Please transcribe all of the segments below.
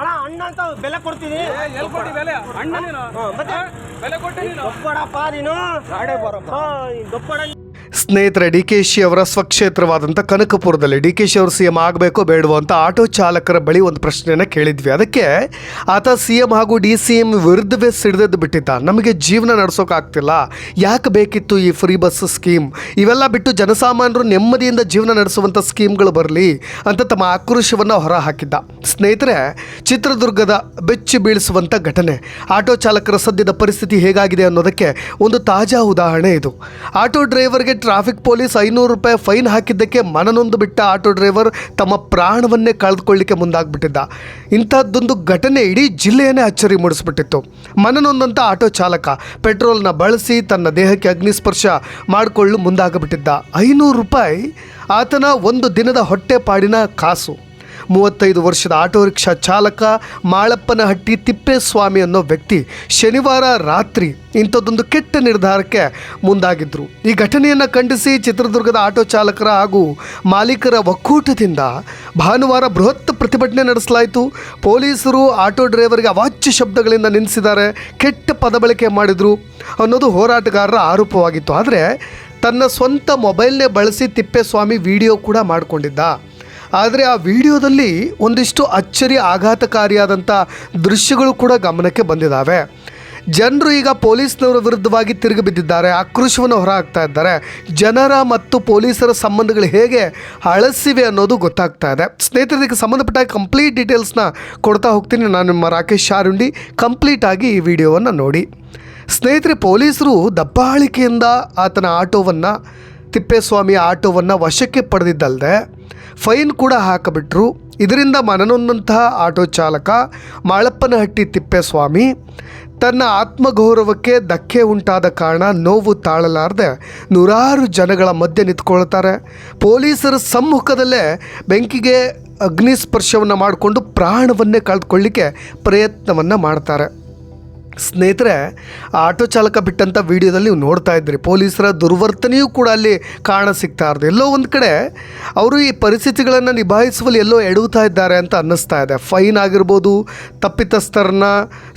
ಅಣ್ಣ. ಅಣ್ಣ ಅಂತ ಬೆಲೆ ಕೊಡ್ತೀನಿ. ಬೆಲೆ? ಅಣ್ಣ ನೀನು? ದೊಪ್ಪಡ ಸ್ನೇಹಿತರೆ, ಡಿ ಕೆ ಶಿ ಅವರ ಸ್ವಕ್ಷೇತ್ರವಾದಂಥ ಕನಕಪುರದಲ್ಲಿ ಡಿ ಕೆ ಶಿ ಅವರು ಸಿ ಎಂ ಆಗಬೇಕೋ ಬೇಡವೋ ಅಂತ ಆಟೋ ಚಾಲಕರ ಬಳಿ ಒಂದು ಪ್ರಶ್ನೆಯನ್ನು ಕೇಳಿದ್ವಿ. ಅದಕ್ಕೆ ಆತ ಸಿ ಎಂ ಹಾಗೂ ಡಿ ಸಿ ಎಂ ವಿರುದ್ಧವೇ ಸಿಡಿದದ್ದು ಬಿಟ್ಟಿದ್ದ. ನಮಗೆ ಜೀವನ ನಡೆಸೋಕ್ಕಾಗ್ತಿಲ್ಲ ಯಾಕೆ ಬೇಕಿತ್ತು ಈ ಫ್ರೀ ಬಸ್ ಸ್ಕೀಮ್? ಇವೆಲ್ಲ ಬಿಟ್ಟು ಜನಸಾಮಾನ್ಯರು ನೆಮ್ಮದಿಯಿಂದ ಜೀವನ ನಡೆಸುವಂಥ ಸ್ಕೀಮ್ಗಳು ಬರಲಿ ಅಂತ ತಮ್ಮ ಆಕ್ರೋಶವನ್ನು ಹೊರಹಾಕಿದ್ದ. ಸ್ನೇಹಿತರೆ, ಚಿತ್ರದುರ್ಗದ ಬೆಚ್ಚಿ ಬೀಳಿಸುವಂಥ ಘಟನೆ. ಆಟೋ ಚಾಲಕರ ಸದ್ಯದ ಪರಿಸ್ಥಿತಿ ಹೇಗಾಗಿದೆ ಅನ್ನೋದಕ್ಕೆ ಒಂದು ತಾಜಾ ಉದಾಹರಣೆ ಇದು. ಆಟೋ ಡ್ರೈವರ್ಗೆ ಟ್ರಾಫಿಕ್ ಪೊಲೀಸ್ ಐನೂರು ರೂಪಾಯಿ ಫೈನ್ ಹಾಕಿದ್ದಕ್ಕೆ ಮನನೊಂದು ಬಿಟ್ಟ ಆಟೋ ಡ್ರೈವರ್ ತಮ್ಮ ಪ್ರಾಣವನ್ನೇ ಕಳೆದುಕೊಳ್ಳಿಕ್ಕೆ ಮುಂದಾಗ್ಬಿಟ್ಟಿದ್ದ. ಇಂಥದ್ದೊಂದು ಘಟನೆ ಇಡೀ ಜಿಲ್ಲೆಯನ್ನೇ ಅಚ್ಚರಿ ಮೂಡಿಸ್ಬಿಟ್ಟಿತ್ತು. ಮನನೊಂದಂಥ ಆಟೋ ಚಾಲಕ ಪೆಟ್ರೋಲ್ನ ಬಳಸಿ ತನ್ನ ದೇಹಕ್ಕೆ ಅಗ್ನಿಸ್ಪರ್ಶ ಮಾಡಿಕೊಳ್ಳಲು ಮುಂದಾಗಬಿಟ್ಟಿದ್ದ. ಐನೂರು ರೂಪಾಯಿ ಆತನ ಒಂದು ದಿನದ ಹೊಟ್ಟೆಪಾಡಿನ ಕಾಸು. ಮೂವತ್ತೈದು ವರ್ಷದ ಆಟೋ ರಿಕ್ಷಾ ಚಾಲಕ ಮಾಳಪ್ಪನಹಟ್ಟಿ ತಿಪ್ಪೇಸ್ವಾಮಿ ಅನ್ನೋ ವ್ಯಕ್ತಿ ಶನಿವಾರ ರಾತ್ರಿ ಇಂಥದ್ದೊಂದು ಕೆಟ್ಟ ನಿರ್ಧಾರಕ್ಕೆ ಮುಂದಾಗಿದ್ದರು ಈ ಘಟನೆಯನ್ನು ಖಂಡಿಸಿ ಚಿತ್ರದುರ್ಗದ ಆಟೋ ಚಾಲಕರ ಹಾಗೂ ಮಾಲೀಕರ ಒಕ್ಕೂಟದಿಂದ ಭಾನುವಾರ ಬೃಹತ್ ಪ್ರತಿಭಟನೆ ನಡೆಸಲಾಯಿತು. ಪೊಲೀಸರು ಆಟೋ ಡ್ರೈವರ್ಗೆ ಅವಾಚ್ಯ ಶಬ್ದಗಳಿಂದ ನಿಲ್ಲಿಸಿದ್ದಾರೆ ಕೆಟ್ಟ ಪದ ಬಳಕೆ ಮಾಡಿದರು ಅನ್ನೋದು ಹೋರಾಟಗಾರರ ಆರೋಪವಾಗಿತ್ತು. ಆದರೆ ತನ್ನ ಸ್ವಂತ ಮೊಬೈಲ್ನೇ ಬಳಸಿ ತಿಪ್ಪೇಸ್ವಾಮಿ ವಿಡಿಯೋ ಕೂಡ ಮಾಡಿಕೊಂಡಿದ್ದ. ಆದರೆ ಆ ವಿಡಿಯೋದಲ್ಲಿ ಒಂದಿಷ್ಟು ಅಚ್ಚರಿ ಆಘಾತಕಾರಿಯಾದಂಥ ದೃಶ್ಯಗಳು ಕೂಡ ಗಮನಕ್ಕೆ ಬಂದಿದ್ದಾವೆ ಜನರು ಈಗ ಪೊಲೀಸ್ನವರ ವಿರುದ್ಧವಾಗಿ ತಿರುಗಿ ಬಿದ್ದಿದ್ದಾರೆ, ಆಕ್ರೋಶವನ್ನು ಹೊರಹಾಕ್ತಾ ಇದ್ದಾರೆ. ಜನರ ಮತ್ತು ಪೊಲೀಸರ ಸಂಬಂಧಗಳು ಹೇಗೆ ಅಳಸಿವೆ ಅನ್ನೋದು ಗೊತ್ತಾಗ್ತಾ ಇದೆ. ಸ್ನೇಹಿತರಿಗೆ ಸಂಬಂಧಪಟ್ಟ ಕಂಪ್ಲೀಟ್ ಡೀಟೇಲ್ಸ್ನ ಕೊಡ್ತಾ ಹೋಗ್ತೀನಿ. ನಾನು ನಿಮ್ಮ ರಾಕೇಶ್ ಶಾರುಂಡಿ. ಕಂಪ್ಲೀಟ್ ಆಗಿ ಈ ವಿಡಿಯೋವನ್ನು ನೋಡಿ. ಸ್ನೇಹಿತರೆ, ಪೊಲೀಸರು ದಬ್ಬಾಳಿಕೆಯಿಂದ ಆತನ ಆಟೋವನ್ನು ತಿಪ್ಪೇಸ್ವಾಮಿ ಆಟೋವನ್ನು ವಶಕ್ಕೆ ಪಡೆದಿದ್ದಲ್ಲದೆ ಫೈನ್ ಕೂಡ ಹಾಕಿಬಿಟ್ರು. ಇದರಿಂದ ಮನನೊಂದಂತಹ ಆಟೋ ಚಾಲಕ ಮಾಳಪ್ಪನಹಟ್ಟಿ ತಿಪ್ಪೇಸ್ವಾಮಿ ತನ್ನ ಆತ್ಮಗೌರವಕ್ಕೆ ಧಕ್ಕೆ ಉಂಟಾದ ಕಾರಣ ನೋವು ತಾಳಲಾರದೆ ನೂರಾರು ಜನಗಳ ಮಧ್ಯೆ ನಿಂತ್ಕೊಳ್ತಾರೆ. ಪೊಲೀಸರ ಸಮ್ಮುಖದಲ್ಲೇ ಬೆಂಕಿಗೆ ಅಗ್ನಿಸ್ಪರ್ಶವನ್ನು ಮಾಡಿಕೊಂಡು ಪ್ರಾಣವನ್ನೇ ಕಳೆದುಕೊಳ್ಳಿಕ್ಕೆ ಪ್ರಯತ್ನವನ್ನು ಮಾಡ್ತಾರೆ. ಸ್ನೇಹಿತರೆ, ಆಟೋ ಚಾಲಕ ಬಿಟ್ಟಂಥ ವಿಡಿಯೋದಲ್ಲಿ ನೀವು ನೋಡ್ತಾ ಇದ್ರಿ ಪೊಲೀಸರ ದುರ್ವರ್ತನೆಯೂ ಕೂಡ ಅಲ್ಲಿ ಕಾಣ ಸಿಗ್ತಾ ಇರೋದು. ಎಲ್ಲೋ ಒಂದು ಕಡೆ ಅವರು ಈ ಪರಿಸ್ಥಿತಿಗಳನ್ನು ನಿಭಾಯಿಸುವಲ್ಲಿ ಎಲ್ಲೋ ಎಡುತ್ತಾ ಇದ್ದಾರೆ ಅಂತ ಅನ್ನಿಸ್ತಾ ಇದೆ. ಫೈನ್ ಆಗಿರ್ಬೋದು, ತಪ್ಪಿತಸ್ಥರನ್ನ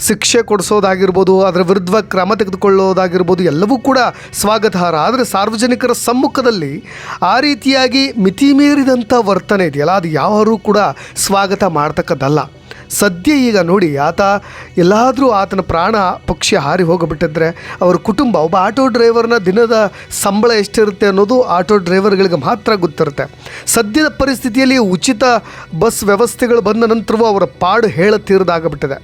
ಶಿಕ್ಷೆ ಕೊಡಿಸೋದಾಗಿರ್ಬೋದು, ಅದರ ವಿರುದ್ಧ ಕ್ರಮ ತೆಗೆದುಕೊಳ್ಳೋದಾಗಿರ್ಬೋದು, ಎಲ್ಲವೂ ಕೂಡ ಸ್ವಾಗತಾರ್ಹ. ಆದರೆ ಸಾರ್ವಜನಿಕರ ಸಮ್ಮುಖದಲ್ಲಿ ಆ ರೀತಿಯಾಗಿ ಮಿತಿ ಮೀರಿದಂಥ ವರ್ತನೆ ಇದೆಯಲ್ಲ, ಅದು ಯಾವರೂ ಕೂಡ ಸ್ವಾಗತ ಮಾಡ್ತಕ್ಕದ್ದಲ್ಲ. ಸದ್ಯ ಈಗ ನೋಡಿ ಆತ, ಎಲ್ಲಾದರೂ ಆತನ ಪ್ರಾಣ ಪಕ್ಷಿ ಹಾರಿ ಹೋಗಿಬಿಟ್ಟಿದ್ರೆ ಅವ್ರ ಕುಟುಂಬ, ಒಬ್ಬ ಆಟೋ ಡ್ರೈವರ್ನ ದಿನದ ಸಂಬಳ ಎಷ್ಟಿರುತ್ತೆ ಅನ್ನೋದು ಆಟೋ ಡ್ರೈವರ್ಗಳಿಗೆ ಮಾತ್ರ ಗೊತ್ತಿರುತ್ತೆ. ಸದ್ಯದ ಪರಿಸ್ಥಿತಿಯಲ್ಲಿ ಉಚಿತ ಬಸ್ ವ್ಯವಸ್ಥೆಗಳು ಬಂದ ನಂತರವೂ ಅವರ ಪಾಡು ಹೇಳತೀರದಾಗಬಿಟ್ಟಿದೆ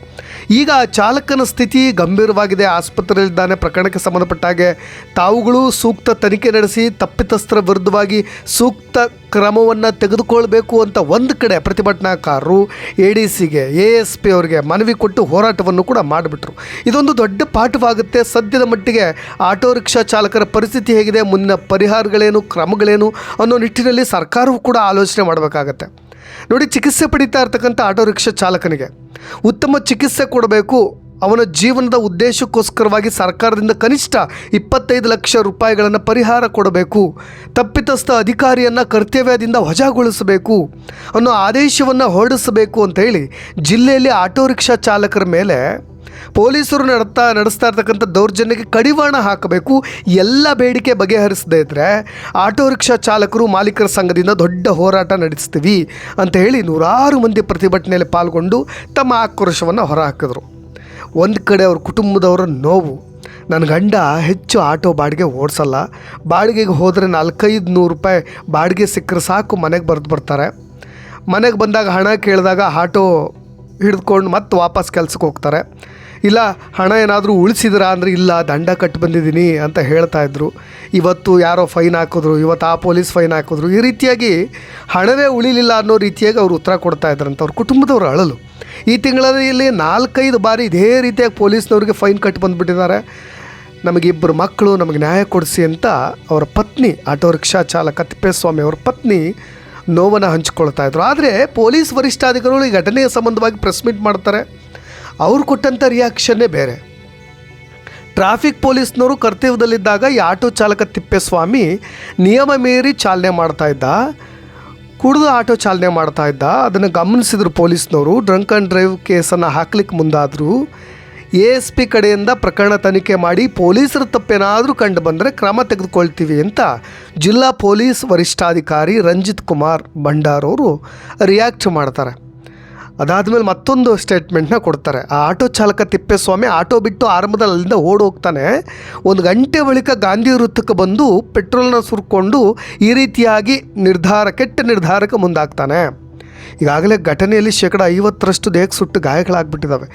ಈಗ ಚಾಲಕನ ಸ್ಥಿತಿ ಗಂಭೀರವಾಗಿದೆ. ಆಸ್ಪತ್ರೆಯಲ್ಲಿದ್ದಾನೆ. ಪ್ರಕರಣಕ್ಕೆ ಸಂಬಂಧಪಟ್ಟ ಹಾಗೆ ತಾವುಗಳು ಸೂಕ್ತ ತನಿಖೆ ನಡೆಸಿ ತಪ್ಪಿತಸ್ಥರ ವಿರುದ್ಧವಾಗಿ ಸೂಕ್ತ ಕ್ರಮವನ್ನು ತೆಗೆದುಕೊಳ್ಬೇಕು ಅಂತ ಒಂದು ಕಡೆ ಪ್ರತಿಭಟನಾಕಾರರು ಎ ಡಿ ಸಿಗೆ ಎ ಎಸ್ ಪಿ ಅವರಿಗೆ ಮನವಿ ಕೊಟ್ಟು ಹೋರಾಟವನ್ನು ಕೂಡ ಮಾಡಿಬಿಟ್ರು. ಇದೊಂದು ದೊಡ್ಡ ಪಾಠವಾಗುತ್ತೆ. ಸದ್ಯದ ಮಟ್ಟಿಗೆ ಆಟೋ ರಿಕ್ಷಾ ಚಾಲಕರ ಪರಿಸ್ಥಿತಿ ಹೇಗಿದೆ? ಮುಂದಿನ ಪರಿಹಾರಗಳೇನು, ಕ್ರಮಗಳೇನು ಅನ್ನೋ ನಿಟ್ಟಿನಲ್ಲಿ ಸರ್ಕಾರವು ಕೂಡ ಆಲೋಚನೆ ಮಾಡಬೇಕಾಗತ್ತೆ. ನೋಡಿ, ಚಿಕಿತ್ಸೆ ಪಡಿತಾ ಇರ್ತಕ್ಕಂಥ ಆಟೋ ರಿಕ್ಷಾ ಚಾಲಕನಿಗೆ. ಉತ್ತಮ ಚಿಕಿತ್ಸೆ ಕೊಡಬೇಕು. ಅವನ ಜೀವನದ ಉದ್ದೇಶಕ್ಕೋಸ್ಕರವಾಗಿ ಸರ್ಕಾರದಿಂದ ಕನಿಷ್ಠ ಇಪ್ಪತ್ತೈದು ಲಕ್ಷ ರೂಪಾಯಿಗಳನ್ನು ಪರಿಹಾರ ಕೊಡಬೇಕು. ತಪ್ಪಿತಸ್ಥ ಅಧಿಕಾರಿಯನ್ನು ಕರ್ತವ್ಯದಿಂದ ವಜಾಗೊಳಿಸಬೇಕು. ಅನ್ನೋ ಆದೇಶವನ್ನು ಹೊರಡಿಸಬೇಕು ಅಂತ ಹೇಳಿ ಜಿಲ್ಲೆಯಲ್ಲಿ ಆಟೋ ರಿಕ್ಷಾ ಚಾಲಕರ ಮೇಲೆ ಪೊಲೀಸರು ನಡ್ತಾ ನಡೆಸ್ತಾ ಇರ್ತಕ್ಕಂಥ ದೌರ್ಜನ್ಯಕ್ಕೆ ಕಡಿವಾಣ ಹಾಕಬೇಕು, ಎಲ್ಲ ಬೇಡಿಕೆ ಬಗೆಹರಿಸದೇ ಇದ್ದರೆ ಆಟೋ ರಿಕ್ಷಾ ಚಾಲಕರು ಮಾಲೀಕರ ಸಂಘದಿಂದ ದೊಡ್ಡ ಹೋರಾಟ ನಡೆಸ್ತೀವಿ ಅಂತ ಹೇಳಿ ನೂರಾರು ಮಂದಿ ಪ್ರತಿಭಟನೆಯಲ್ಲಿ ಪಾಲ್ಗೊಂಡು ತಮ್ಮ ಆಕ್ರೋಶವನ್ನು ಹೊರಹಾಕಿದರು. ಒಂದು ಕಡೆ ಅವ್ರ ಕುಟುಂಬದವರ ನೋವು. ನನ್ನ ಗಂಡ ಹೆಚ್ಚು ಆಟೋ ಬಾಡಿಗೆ ಓಡಿಸಲ್ಲ. ಬಾಡಿಗೆಗೆ ಹೋದರೆ ನಾಲ್ಕೈದು ನೂರು ರೂಪಾಯಿ ಬಾಡಿಗೆ ಸಿಕ್ಕರೆ ಸಾಕು, ಮನೆಗೆ ಬರೆದು ಬರ್ತಾರೆ. ಮನೆಗೆ ಬಂದಾಗ ಹಣ ಕೇಳಿದಾಗ ಆಟೋ ಹಿಡಿದುಕೊಂಡು ಮತ್ತೆ ವಾಪಸ್ ಕೆಲಸಕ್ಕೆ ಹೋಗ್ತಾರೆ. ಇಲ್ಲ, ಹಣ ಏನಾದರೂ ಉಳಿಸಿದ್ರಾ? ಅಂದರೆ ಇಲ್ಲ, ದಂಡ ಕಟ್ಟಿ ಬಂದಿದ್ದೀನಿ ಅಂತ ಹೇಳ್ತಾ ಇದ್ರು. ಇವತ್ತು ಯಾರೋ ಫೈನ್ ಹಾಕಿದ್ರು, ಇವತ್ತು ಆ ಪೊಲೀಸ್ ಫೈನ್ ಹಾಕಿದ್ರು. ಈ ರೀತಿಯಾಗಿ ಹಣವೇ ಉಳಿಲಿಲ್ಲ ಅನ್ನೋ ರೀತಿಯಾಗಿ ಅವರು ಉತ್ತರ ಕೊಡ್ತಾ ಇದ್ರಂತ ಅವ್ರ ಕುಟುಂಬದವರು ಅಳಲು. ಈ ತಿಂಗಳಲ್ಲಿ ನಾಲ್ಕೈದು ಬಾರಿ ಇದೇ ರೀತಿಯಾಗಿ ಪೊಲೀಸ್ನವ್ರಿಗೆ ಫೈನ್ ಕಟ್ಟಿ ಬಂದುಬಿಟ್ಟಿದ್ದಾರೆ. ನಮಗಿಬ್ಬರು ಮಕ್ಕಳು, ನಮಗೆ ನ್ಯಾಯ ಕೊಡಿಸಿ ಅಂತ ಅವರ ಪತ್ನಿ, ಆಟೋ ರಿಕ್ಷಾ ಚಾಲಕ ತಿಪ್ಪೇಸ್ವಾಮಿ ಅವರ ಪತ್ನಿ ನೋವನ್ನು ಹಂಚಿಕೊಳ್ತಾ ಇದ್ರು. ಆದರೆ ಪೊಲೀಸ್ ವರಿಷ್ಠಾಧಿಕಾರಿಗಳು ಈ ಘಟನೆಯ ಸಂಬಂಧವಾಗಿ ಪ್ರೆಸ್ ಮೀಟ್ ಮಾಡ್ತಾರೆ. ಅವ್ರು ಕೊಟ್ಟಂಥ ರಿಯಾಕ್ಷನ್ನೇ ಬೇರೆ. ಟ್ರಾಫಿಕ್ ಪೊಲೀಸ್ನವರು ಕರ್ತವ್ಯದಲ್ಲಿದ್ದಾಗ ಈ ಆಟೋ ಚಾಲಕ ತಿಪ್ಪೇಸ್ವಾಮಿ ನಿಯಮ ಮೀರಿ ಚಾಲನೆ ಮಾಡ್ತಾ ಇದ್ದ. ಕುಡಿದು ಆಟೋ ಚಾಲನೆ ಮಾಡ್ತಾ ಇದ್ದ. ಅದನ್ನು ಗಮನಿಸಿದ್ರು ಪೊಲೀಸ್ನವರು ಡ್ರಂಕ್ ಆ್ಯಂಡ್ ಡ್ರೈವ್ ಕೇಸನ್ನು ಹಾಕ್ಲಿಕ್ಕೆ ಮುಂದಾದರು. ಎ ಎಸ್ ಪಿ ಕಡೆಯಿಂದ ಪ್ರಕರಣ ತನಿಖೆ ಮಾಡಿ ಪೊಲೀಸರ ತಪ್ಪೇನಾದರೂ ಕಂಡು ಬಂದರೆ ಕ್ರಮ ತೆಗೆದುಕೊಳ್ತೀವಿ ಅಂತ ಜಿಲ್ಲಾ ಪೊಲೀಸ್ ವರಿಷ್ಠಾಧಿಕಾರಿ ರಂಜಿತ್ ಕುಮಾರ್ ಭಂಡಾರವರು ರಿಯಾಕ್ಟ್ ಮಾಡ್ತಾರೆ. ಅದಾದಮೇಲೆ ಮತ್ತೊಂದು ಸ್ಟೇಟ್ಮೆಂಟ್ನ ಕೊಡ್ತಾರೆ. ಆ ಆಟೋ ಚಾಲಕ ತಿಪ್ಪೇಸ್ವಾಮಿ ಆಟೋ ಬಿಟ್ಟು ಆರಂಭದಲ್ಲಿ ಅಲ್ಲಿಂದ ಓಡೋಗ್ತಾನೆ ಒಂದು ಗಂಟೆ ಬಳಿಕ ಗಾಂಧಿ ವೃತ್ತಕ್ಕೆ ಬಂದು ಪೆಟ್ರೋಲ್ನ ಸುರ್ಕೊಂಡು ಈ ರೀತಿಯಾಗಿ ನಿರ್ಧಾರ, ಕೆಟ್ಟ ನಿರ್ಧಾರಕ್ಕೆ ಮುಂದಾಗ್ತಾನೆ. ಈಗಾಗಲೇ ಘಟನೆಯಲ್ಲಿ ಶೇಕಡ ಐವತ್ತರಷ್ಟು ದೇಹಕ್ಕೆ ಸುಟ್ಟು ಗಾಯಗಳಾಗ್ಬಿಟ್ಟಿದ್ದಾವೆ.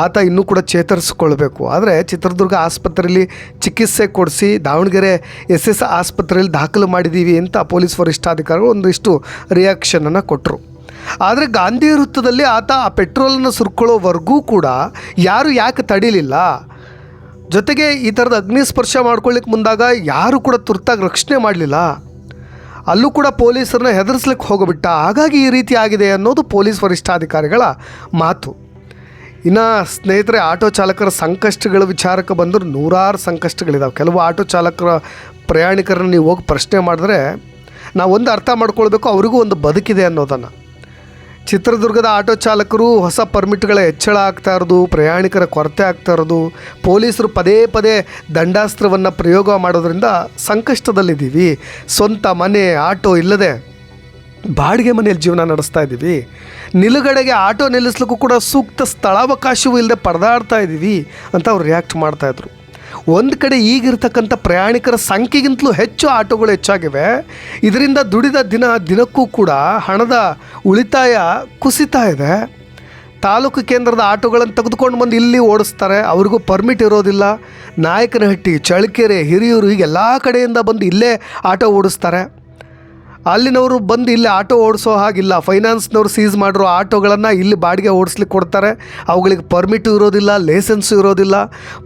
ಆತ ಇನ್ನೂ ಕೂಡ ಚೇತರಿಸ್ಕೊಳ್ಬೇಕು ಆದರೆ ಚಿತ್ರದುರ್ಗ ಆಸ್ಪತ್ರೆಯಲ್ಲಿ ಚಿಕಿತ್ಸೆ ಕೊಡಿಸಿ ದಾವಣಗೆರೆ ಎಸ್ ಎಸ್ ಆಸ್ಪತ್ರೆಯಲ್ಲಿ ದಾಖಲು ಮಾಡಿದ್ದೀವಿ ಅಂತ ಪೊಲೀಸ್ ವರಿಷ್ಠಾಧಿಕಾರಿಗಳು ಒಂದಿಷ್ಟು ರಿಯಾಕ್ಷನನ್ನು ಕೊಟ್ಟರು ಆದರೆ ಗಾಂಧಿ ವೃತ್ತದಲ್ಲಿ ಆತ ಆ ಪೆಟ್ರೋಲನ್ನು ಸುರ್ಕೊಳ್ಳೋವರೆಗೂ ಕೂಡ ಯಾರು ಯಾಕೆ ತಡಿಲಿಲ್ಲ? ಜೊತೆಗೆ ಈ ಥರದ ಅಗ್ನಿಸ್ಪರ್ಶ ಮಾಡ್ಕೊಳ್ಳಿಕ್ಕೆ ಮುಂದಾಗ ಯಾರು ಕೂಡ ತುರ್ತಾಗಿ ರಕ್ಷಣೆ ಮಾಡಲಿಲ್ಲ. ಅಲ್ಲೂ ಕೂಡ ಪೊಲೀಸರನ್ನ ಹೆದರಿಸ್ಲಿಕ್ಕೆ ಹೋಗಿಬಿಟ್ಟ. ಹಾಗಾಗಿ ಈ ರೀತಿ ಆಗಿದೆ ಅನ್ನೋದು ಪೊಲೀಸ್ ವರಿಷ್ಠಾಧಿಕಾರಿಗಳ ಮಾತು. ಇನ್ನು ಸ್ನೇಹಿತರೆ, ಆಟೋ ಚಾಲಕರ ಸಂಕಷ್ಟಗಳ ವಿಚಾರಕ್ಕೆ ಬಂದರೂ ನೂರಾರು ಸಂಕಷ್ಟಗಳಿದ್ದಾವೆ ಕೆಲವು ಆಟೋ ಚಾಲಕರ ಪ್ರಯಾಣಿಕರನ್ನ ನೀವು ಹೋಗಿ ಪ್ರಶ್ನೆ ಮಾಡಿದ್ರೆ ಒಂದು ಅರ್ಥ ಮಾಡ್ಕೊಳ್ಬೇಕು, ಅವರಿಗೂ ಒಂದು ಬದುಕಿದೆ ಅನ್ನೋದನ್ನು. ಚಿತ್ರದುರ್ಗದ ಆಟೋ ಚಾಲಕರು ಹೊಸ ಪರ್ಮಿಟ್ಗಳ ಹೆಚ್ಚಳ ಆಗ್ತಾ ಇರೋದು, ಪ್ರಯಾಣಿಕರ ಕೊರತೆ ಆಗ್ತಾ ಇರೋದು, ಪೊಲೀಸರು ಪದೇ ಪದೇ ದಂಡಾಸ್ತ್ರವನ್ನು ಪ್ರಯೋಗ ಮಾಡೋದ್ರಿಂದ ಸಂಕಷ್ಟದಲ್ಲಿದ್ದೀವಿ. ಸ್ವಂತ ಮನೆ, ಆಟೋ ಇಲ್ಲದೆ ಬಾಡಿಗೆ ಮನೆಯಲ್ಲಿ ಜೀವನ ನಡೆಸ್ತಾ ಇದ್ದೀವಿ. ನಿಲುಗಡೆಗೆ ಆಟೋ ನಿಲ್ಲಿಸ್ಲಿಕ್ಕೂ ಕೂಡ ಸೂಕ್ತ ಸ್ಥಳಾವಕಾಶವೂ ಇಲ್ಲದೆ ಪರದಾಡ್ತಾ ಇದ್ದೀವಿ ಅಂತ ಅವ್ರು ರಿಯಾಕ್ಟ್ ಮಾಡ್ತಾಯಿದ್ರು ಒಂದು ಕಡೆ ಈಗಿರ್ತಕ್ಕಂಥ ಪ್ರಯಾಣಿಕರ ಸಂಖ್ಯೆಗಿಂತಲೂ ಹೆಚ್ಚು ಆಟೋಗಳು ಹೆಚ್ಚಾಗಿವೆ. ಇದರಿಂದ ದುಡಿದ ದಿನ ದಿನಕ್ಕೂ ಕೂಡ ಹಣದ ಉಳಿತಾಯ ಕುಸಿತಾ ಇದೆ. ತಾಲೂಕು ಕೇಂದ್ರದ ಆಟೋಗಳನ್ನು ತೆಗೆದುಕೊಂಡು ಬಂದು ಇಲ್ಲಿ ಓಡಿಸ್ತಾರೆ. ಅವ್ರಿಗೂ ಪರ್ಮಿಟ್ ಇರೋದಿಲ್ಲ. ನಾಯಕನಹಟ್ಟಿ, ಚಳ್ಳಕೆರೆ, ಹಿರಿಯೂರು ಹೀಗೆ ಎಲ್ಲ ಕಡೆಯಿಂದ ಬಂದು ಇಲ್ಲೇ ಆಟೋ ಓಡಿಸ್ತಾರೆ. ಅಲ್ಲಿನವರು ಬಂದು ಇಲ್ಲಿ ಆಟೋ ಓಡಿಸೋ ಹಾಗಿಲ್ಲ. ಫೈನಾನ್ಸ್ನವ್ರು ಸೀಸ್ ಮಾಡಿರೋ ಆಟೋಗಳನ್ನು ಇಲ್ಲಿ ಬಾಡಿಗೆ ಓಡಿಸ್ಲಿಕ್ಕೆ ಕೊಡ್ತಾರೆ. ಅವುಗಳಿಗೆ ಪರ್ಮಿಟ್ ಇರೋದಿಲ್ಲ ಲೈಸೆನ್ಸ್ ಇರೋದಿಲ್ಲ.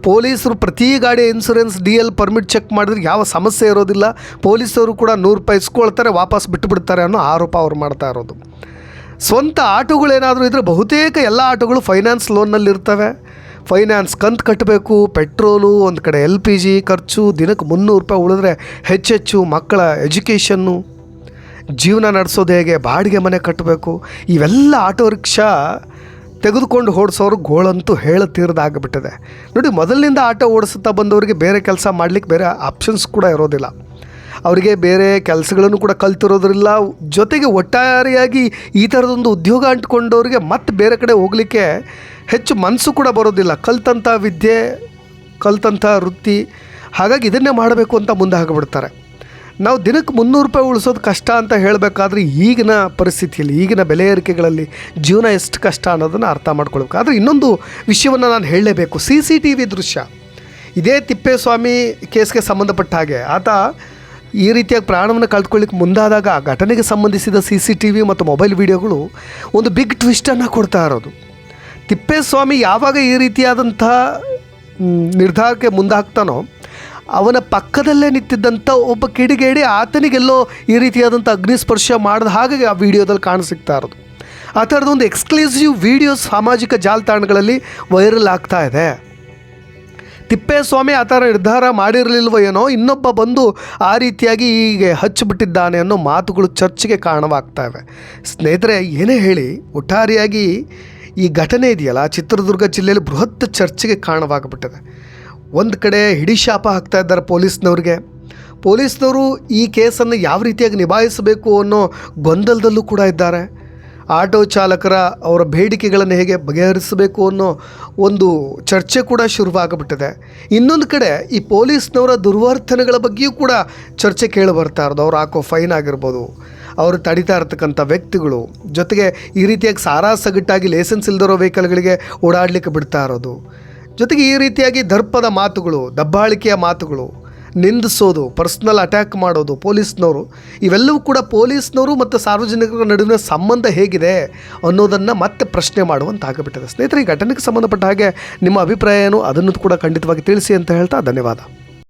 ಪೊಲೀಸರು ಪ್ರತಿ ಗಾಡಿ insurance D L permit check ಮಾಡಿದ್ರೆ ಯಾವ ಸಮಸ್ಯೆ ಇರೋದಿಲ್ಲ. ಪೊಲೀಸರು ಕೂಡ ನೂರು ರೂಪಾಯಿ ಇಸ್ಕೊಳ್ತಾರೆ, ವಾಪಸ್ ಬಿಟ್ಟುಬಿಡ್ತಾರೆ ಅನ್ನೋ ಆರೋಪ ಅವ್ರು ಮಾಡ್ತಾ ಇರೋದು. ಸ್ವಂತ ಆಟೋಗಳೇನಾದರೂ ಇದ್ದರೆ ಬಹುತೇಕ ಎಲ್ಲ ಆಟೋಗಳು ಫೈನಾನ್ಸ್ ಲೋನ್ನಲ್ಲಿರ್ತವೆ ಫೈನಾನ್ಸ್ ಕಂತು ಕಟ್ಟಬೇಕು ಪೆಟ್ರೋಲು ಒಂದು ಕಡೆ ಎಲ್ ಪಿ ಜಿ ಖರ್ಚು, ದಿನಕ್ಕೆ ಮುನ್ನೂರು ರೂಪಾಯಿ ಉಳಿದ್ರೆ ಹೆಚ್ಚೆಚ್ಚು ಮಕ್ಕಳ ಎಜುಕೇಷನ್ನು ಜೀವನ ನಡೆಸೋದು ಹೇಗೆ, ಬಾಡಿಗೆ ಮನೆ ಕಟ್ಟಬೇಕು, ಇವೆಲ್ಲ ಆಟೋ ರಿಕ್ಷಾ ತೆಗೆದುಕೊಂಡು ಓಡಿಸೋರು ಗೋಳಂತೂ ಹೇಳತೀರ್ದಾಗ್ಬಿಟ್ಟಿದೆ ನೋಡಿ, ಮೊದಲಿನಿಂದ ಆಟೋ ಓಡಿಸುತ್ತಾ ಬಂದವರಿಗೆ ಬೇರೆ ಕೆಲಸ ಮಾಡಲಿಕ್ಕೆ ಬೇರೆ ಆಪ್ಷನ್ಸ್ ಕೂಡ ಇರೋದಿಲ್ಲ. ಅವರಿಗೆ ಬೇರೆ ಕೆಲಸಗಳನ್ನು ಕೂಡ ಕಲ್ತಿರೋದ್ರಿಲ್ಲ. ಜೊತೆಗೆ ಒಟ್ಟಾರೆಯಾಗಿ ಈ ಥರದೊಂದು ಉದ್ಯೋಗ ಅಂಟ್ಕೊಂಡವ್ರಿಗೆ ಮತ್ತೆ ಬೇರೆ ಕಡೆ ಹೋಗಲಿಕ್ಕೆ ಹೆಚ್ಚು ಮನಸ್ಸು ಕೂಡ ಬರೋದಿಲ್ಲ. ಕಲ್ತಂಥ ವಿದ್ಯೆ, ಕಲ್ತಂಥ ವೃತ್ತಿ, ಹಾಗಾಗಿ ಇದನ್ನೇ ಮಾಡಬೇಕು ಅಂತ ಮುಂದೆ ಆಗಿಬಿಡ್ತಾರೆ ನಾವು ದಿನಕ್ಕೆ ಮುನ್ನೂರು ರೂಪಾಯಿ ಉಳಿಸೋದು ಕಷ್ಟ ಅಂತ ಹೇಳಬೇಕಾದ್ರೆ ಈಗಿನ ಪರಿಸ್ಥಿತಿಯಲ್ಲಿ, ಈಗಿನ ಬೆಲೆ ಏರಿಕೆಗಳಲ್ಲಿ ಜೀವನ ಎಷ್ಟು ಕಷ್ಟ ಅನ್ನೋದನ್ನು ಅರ್ಥ ಮಾಡ್ಕೊಳ್ಬೇಕು. ಆದರೆ ಇನ್ನೊಂದು ವಿಷಯವನ್ನು ನಾನು ಹೇಳಲೇಬೇಕು. ಸಿ ಸಿ ಟಿ ವಿ ದೃಶ್ಯ. ಇದೇ ತಿಪ್ಪೇಸ್ವಾಮಿ ಕೇಸ್ಗೆ ಸಂಬಂಧಪಟ್ಟ ಹಾಗೆ. ಆತ ಈ ರೀತಿಯಾಗಿ ಪ್ರಾಣವನ್ನು ಕಳೆದುಕೊಳ್ಳಿಕ್ಕೆ ಮುಂದಾದಾಗ ಆ ಘಟನೆಗೆ ಸಂಬಂಧಿಸಿದ ಸಿ ಸಿ ಟಿ ವಿ ಮತ್ತು ಮೊಬೈಲ್ ವಿಡಿಯೋಗಳು ಒಂದು ಬಿಗ್ ಟ್ವಿಸ್ಟನ್ನು ಕೊಡ್ತಾ ಇರೋದು. ತಿಪ್ಪೇಸ್ವಾಮಿ ಯಾವಾಗ ಈ ರೀತಿಯಾದಂಥ ನಿರ್ಧಾರಕ್ಕೆ ಮುಂದಾಗ್ತಾನೋ ಅವನ ಪಕ್ಕದಲ್ಲೇ ನಿಂತಿದ್ದಂಥ ಒಬ್ಬ ಕಿಡಿಗೇಡಿ ಆತನಿಗೆಲ್ಲೋ ಈ ರೀತಿಯಾದಂಥ ಅಗ್ನಿಸ್ಪರ್ಶ ಮಾಡಿದ ಹಾಗೆ ಆ ವಿಡಿಯೋದಲ್ಲಿ ಕಾಣಸಿಗ್ತಾ ಇರೋದು. ಆ ಥರದ ಒಂದು ಎಕ್ಸ್ಕ್ಲೂಸಿವ್ ವಿಡಿಯೋ ಸಾಮಾಜಿಕ ಜಾಲತಾಣಗಳಲ್ಲಿ ವೈರಲ್ ಆಗ್ತಾ ಇದೆ. ತಿಪ್ಪೇಸ್ವಾಮಿ ಆ ಥರ ನಿರ್ಧಾರ ಮಾಡಿರಲಿಲ್ವೋ ಏನೋ, ಇನ್ನೊಬ್ಬ ಬಂದು ಆ ರೀತಿಯಾಗಿ ಹೀಗೆ ಹಚ್ಚಿಬಿಟ್ಟಿದ್ದಾನೆ ಅನ್ನೋ ಮಾತುಗಳು ಚರ್ಚೆಗೆ ಕಾರಣವಾಗ್ತಾಯಿವೆ ಸ್ನೇಹಿತರೆ, ಏನೇ ಹೇಳಿ, ಒಟ್ಟಾರೆಯಾಗಿ ಈ ಘಟನೆ ಇದೆಯಲ್ಲ, ಚಿತ್ರದುರ್ಗ ಜಿಲ್ಲೆಯಲ್ಲಿ ಬೃಹತ್ ಚರ್ಚೆಗೆ ಕಾರಣವಾಗಿಬಿಟ್ಟಿದೆ. ಒಂದು ಕಡೆ ಹಿಡಿ ಶಾಪ ಹಾಕ್ತಾ ಇದ್ದಾರೆ ಪೊಲೀಸ್ನವ್ರಿಗೆ. ಪೊಲೀಸ್ನವರು ಈ ಕೇಸನ್ನು ಯಾವ ರೀತಿಯಾಗಿ ನಿಭಾಯಿಸಬೇಕು ಅನ್ನೋ ಗೊಂದಲದಲ್ಲೂ ಕೂಡ ಇದ್ದಾರೆ. ಆಟೋ ಚಾಲಕರ ಅವರ ಬೇಡಿಕೆಗಳನ್ನು ಹೇಗೆ ಬಗೆಹರಿಸಬೇಕು ಅನ್ನೋ ಒಂದು ಚರ್ಚೆ ಕೂಡ ಶುರುವಾಗ್ಬಿಟ್ಟಿದೆ. ಇನ್ನೊಂದು ಕಡೆ ಈ ಪೊಲೀಸ್ನವರ ದುರ್ವರ್ತನೆಗಳ ಬಗ್ಗೆಯೂ ಕೂಡ ಚರ್ಚೆ ಕೇಳಿ ಬರ್ತಾ ಇರೋದು. ಅವ್ರು ಹಾಕೋ ಫೈನ್ ಆಗಿರ್ಬೋದು. ಅವರು ತಡಿತಾ ಇರ್ತಕ್ಕಂಥ ವ್ಯಕ್ತಿಗಳು. ಜೊತೆಗೆ ಈ ರೀತಿಯಾಗಿ ಸಾರಾ ಸಗಟ್ಟಾಗಿ ಲೈಸೆನ್ಸ್ ಇಲ್ದಿರೋ ವೆಹಿಕಲ್ಗಳಿಗೆ ಓಡಾಡಲಿಕ್ಕೆ ಬಿಡ್ತಾ ಇರೋದು. ಜೊತೆಗೆ ಈ ರೀತಿಯಾಗಿ ದರ್ಪದ ಮಾತುಗಳು, ದಬ್ಬಾಳಿಕೆಯ ಮಾತುಗಳು, ನಿಂದಿಸೋದು ಪರ್ಸ್ನಲ್ ಅಟ್ಯಾಕ್ ಮಾಡೋದು ಪೊಲೀಸ್ನವರು ಇವೆಲ್ಲವೂ ಕೂಡ ಪೊಲೀಸ್ನವರು ಮತ್ತು ಸಾರ್ವಜನಿಕರ ನಡುವಿನ ಸಂಬಂಧ ಹೇಗಿದೆ ಅನ್ನೋದನ್ನು ಮತ್ತೆ ಪ್ರಶ್ನೆ ಮಾಡುವಂತಾಗಿಬಿಟ್ಟಿದೆ. ಸ್ನೇಹಿತರೆ, ಈ ಘಟನೆಗೆ ಸಂಬಂಧಪಟ್ಟ ಹಾಗೆ ನಿಮ್ಮ ಅಭಿಪ್ರಾಯ ಏನು, ಅದನ್ನು ಕೂಡ ಖಂಡಿತವಾಗಿ ತಿಳಿಸಿ ಅಂತ ಹೇಳ್ತಾ ಧನ್ಯವಾದ.